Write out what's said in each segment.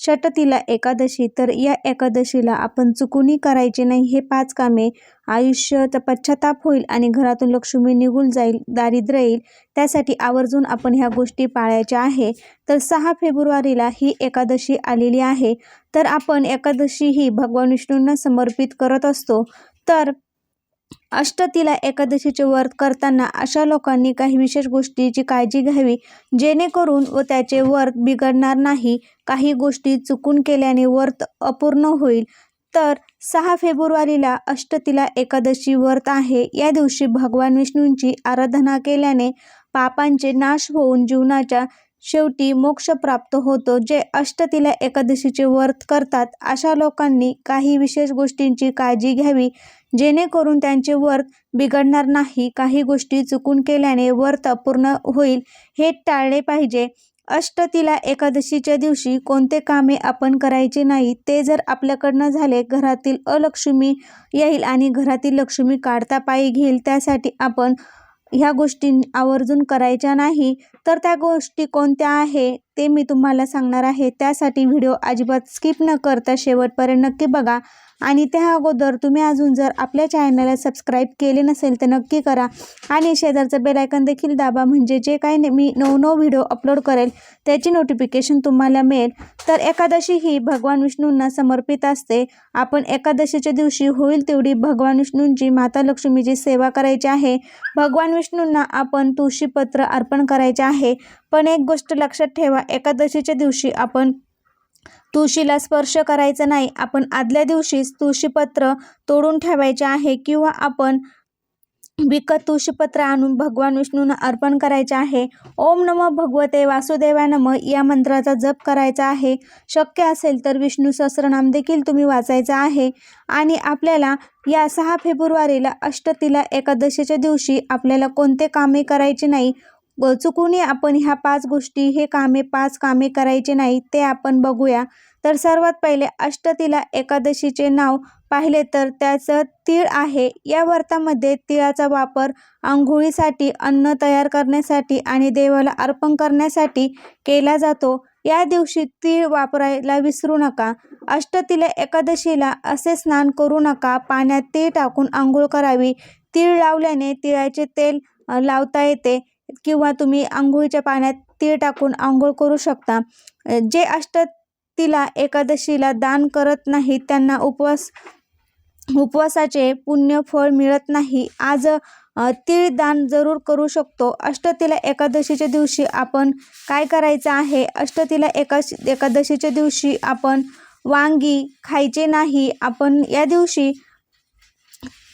षटतीला एकादशी तर या एकादशीला आपण चुकूनही करायचे नाही हे पाच कामे आयुष्य पश्चाताप होईल आणि घरातून लक्ष्मी निघून जाईल दारिद्र्य येईल त्यासाठी आवर्जून आपण ह्या गोष्टी पाळायच्या आहे. तर सहा फेब्रुवारीला ही एकादशी आलेली आहे. तर आपण एकादशी ही भगवान विष्णूंना समर्पित करत असतो. तर अष्टतीला एकादशीचे व्रत करताना अशा लोकांनी काही विशेष गोष्टीची काळजी घ्यावी जेणेकरून व त्याचे व्रत बिघडणार नाही. काही गोष्टी चुकून केल्याने व्रत अपूर्ण होईल. तर सहा फेब्रुवारीला अष्टतीला एकादशी व्रत आहे. या दिवशी भगवान विष्णूंची आराधना केल्याने पापांचे नाश होऊन जीवनाच्या शेवटी मोक्ष प्राप्त होतो जे अष्टतिला एकादशीचे व्रत करतात. अशा लोकांनी काही विशेष गोष्टींची काळजी घ्यावी जेणेकरून त्यांचे व्रत बिघडणार नाही. काही गोष्टी चुकून केल्याने व्रत अपूर्ण होईल हे टाळले पाहिजे. अष्टतीला एकादशीच्या दिवशी कोणते कामे आपण करायचे नाही ते जर आपल्याकडनं झाले घरातील अलक्ष्मी येईल आणि घरातील लक्ष्मी काढता पायी घेईल त्यासाठी आपण ह्या गोष्टी आवर्जून करायच्या नाही तर त्या गोष्टी कोणत्या आहे? ते मी तुम्हाला सांगणार आहे. त्यासाठी व्हिडिओ अजिबात स्किप न करता शेवटपर्यंत नक्की बघा. आणि त्या अगोदर तुम्ही अजून जर आपल्या चॅनलला सबस्क्राईब केले नसेल तर नक्की करा. आणि शेजारचं बेलायकन देखील दाबा. म्हणजे जे काही ने- मी नवनव व्हिडिओ अपलोड करेल त्याची नोटिफिकेशन तुम्हाला मिळेल. तर एकादशी ही भगवान विष्णूंना समर्पित असते. आपण एकादशीच्या दिवशी होईल तेवढी भगवान विष्णूंची माता लक्ष्मीची सेवा करायची आहे. भगवान विष्णूंना आपण तुळशीपत्र अर्पण करायचे आहे. पण एक गोष्ट लक्षात ठेवा एकादशीच्या दिवशी आपण तुळशीला स्पर्श करायचा नाही. आपण आदल्या दिवशीच तुळशीपत्र तोडून ठेवायचे आहे किंवा आपण विकत तुळशीपत्र आणून भगवान विष्णूंना अर्पण करायचे आहे. ओम नमः भगवते वासुदेवा नम या मंत्राचा जप करायचा आहे. शक्य असेल तर विष्णू सहस्रनाम देखील तुम्ही वाचायचा आहे. आणि आपल्याला या सहा फेब्रुवारीला अष्टतीला एकादशीच्या दिवशी आपल्याला कोणते कामे करायचे नाही चुकूनही आपण ह्या पाच गोष्टी हे कामे पाच कामे करायचे नाही ते आपण बघूया. तर सर्वात पहिले अष्टतीला एकादशीचे नाव पाहिले तर त्याचं तीळ आहे. या व्रतामध्ये तिळाचा वापर आंघोळीसाठी अन्न तयार करण्यासाठी आणि देवाला अर्पण करण्यासाठी केला जातो. या दिवशी तीळ वापरायला विसरू नका. अष्टतीला एकादशीला असे स्नान करू नका. पाण्यात तीळ टाकून आंघोळ करावी. तीळ लावल्याने तिळाचे तेल लावता येते. किंवा तुम्ही आंघोळीच्या पाण्यात तीळ टाकून आंघोळ करू शकता. जे अष्टतीला एकादशीला दान करत नाहीत त्यांना उपवास उपवासाचे पुण्य फळ मिळत नाही. आज तीळ दान जरूर करू शकतो. अष्टतीला एकादशीच्या दिवशी आपण काय करायचं आहे? अष्टतीला एकाश एकादशीच्या दिवशी आपण वांगी खायचे नाही. आपण या दिवशी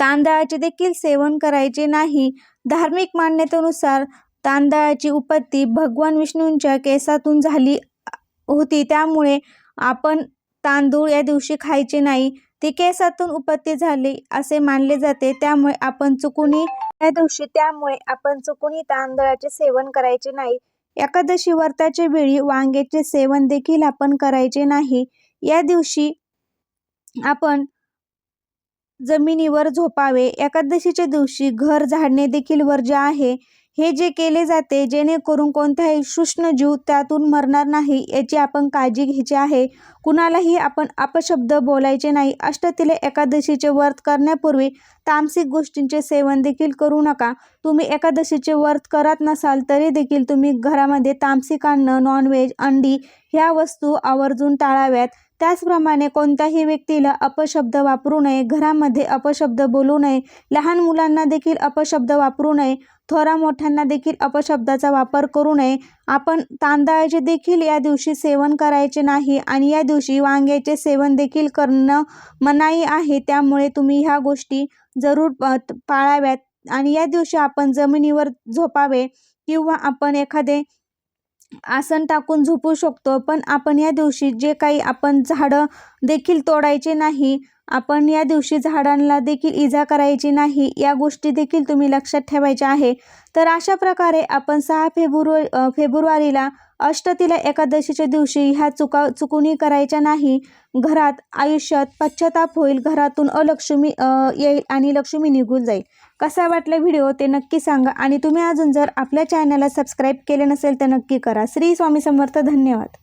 तांदळाचे देखील सेवन करायचे नाही. धार्मिक मान्यतेनुसार तांदळाची उत्पत्ती भगवान विष्णूंच्या केसातून झाली होती. त्यामुळे आपण तांदूळ या दिवशी खायचे नाही. ती केसातून उत्पत्ती झाली असे मानले जाते. त्यामुळे आपण चुकूनही या दिवशी त्यामुळे आपण चुकूनही तांदळाचे सेवन करायचे नाही. एकादशी व्रताच्या वेळी वांग्याचे सेवन देखील आपण करायचे नाही. या दिवशी आपण जमिनीवर झोपावे. एकादशीच्या दिवशी घर झाडणे देखील वर्ज्य आहे. हे जे केले जाते जेणेकरून कोणताही सूक्ष्म जीव त्यातून मरणार नाही याची आपण काळजी घ्यायची आहे. कुणालाही आपण अपशब्द बोलायचे नाही. अष्टतिले एकादशीचे व्रत करण्यापूर्वी तामसिक गोष्टींचे सेवन देखील करू नका. तुम्ही एकादशीचे व्रत करत नसाल तरी देखील तुम्ही घरामध्ये तामसिक अन्न नॉनव्हेज अंडी ह्या वस्तू आवर्जून टाळाव्यात. त्याचप्रमाणे कोणत्याही व्यक्तीला अपशब्द वापरू नये घरामध्ये अपशब्द बोलू नये लहान मुलांना देखील अपशब्द वापरू नये थोरा मोठ्यांना देखील अपशब्दाचा वापर करू नये. आपण तांदळाचे देखील या दिवशी सेवन करायचे नाही आणि या दिवशी वांग्याचे सेवन देखील करणं मनाई आहे. त्यामुळे तुम्ही ह्या गोष्टी जरूर पाळाव्यात. आणि या दिवशी आपण जमिनीवर झोपावे किंवा आपण एखादे आसन टाकून झोपू शकतो पण आपण या दिवशी जे काही आपण झाडं देखील तोडायचे नाही. आपण या दिवशी झाडांना देखील इजा करायची नाही या गोष्टी देखील तुम्ही लक्षात ठेवायच्या आहे. तर अशा प्रकारे आपण सहा फेब्रुवारी फेब्रुवारीला अष्टतीला एकादशीच्या दिवशी ह्या चुका चुकूनही करायच्या नाही. घरात आयुष्यात पश्चाताप होईल घरातून अलक्ष्मी येईल आणि लक्ष्मी निघून जाईल. कसा वाटला व्हिडिओ ते नक्की सांगा आणि तुम्ही अजून जर आपल्या चॅनलला सबस्क्राईब केले नसेल तर नक्की करा. श्री स्वामी समर्थ धन्यवाद.